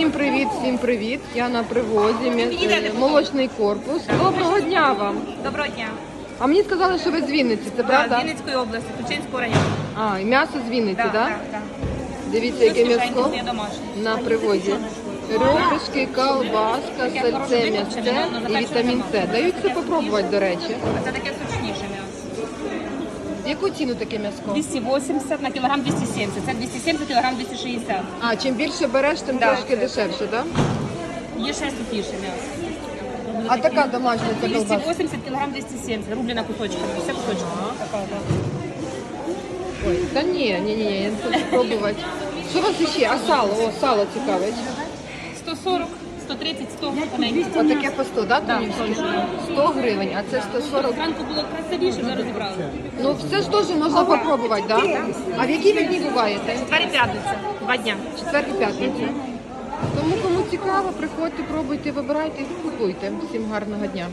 Всім привіт, всім привіт. Я на привозі. е, Молочний корпус. Доброго дня вам. Доброго дня. А мені сказали, що ви з Вінниці, це Да, правда? з Вінницької області, Тучинського району. А, і м'ясо з Вінниці, так? Да, Да? Дивіться, яке м'ясо на привозі. Ребрышки, колбаска, сальце, м'ясце і вітамін С. Дають це попробувати, до речі. Це таке. В яку ціну таке м'ясо? 280 на кілограм 270. Це 270 кілограм 260. А, чим більше береш, тим Да. трошки дешевше, так? Є ще сухіше м'ясо. А така домашня ця колбаска? 280 кілограм 270. Рублена кусочками. Все кусочками. Така, да. Ой, та ні, ні, ні, ні, я не хочу спробувати. Що у вас ще? А сало? О, сало цікавить. 140, 130, 100 гривень. Отаке по 100, да, Да, Тонівське? точно. 100 гривень, а це 140. Зранку було красивіше, вже розібрали. Ну, все ж теж можна попробувати, да? А в які ви дні буваєте? Четвер і п'ятниця. Два дня. Четвер і п'ятниця. Тому кому цікаво, приходьте, пробуйте, вибирайте і купуйте. Всім гарного дня.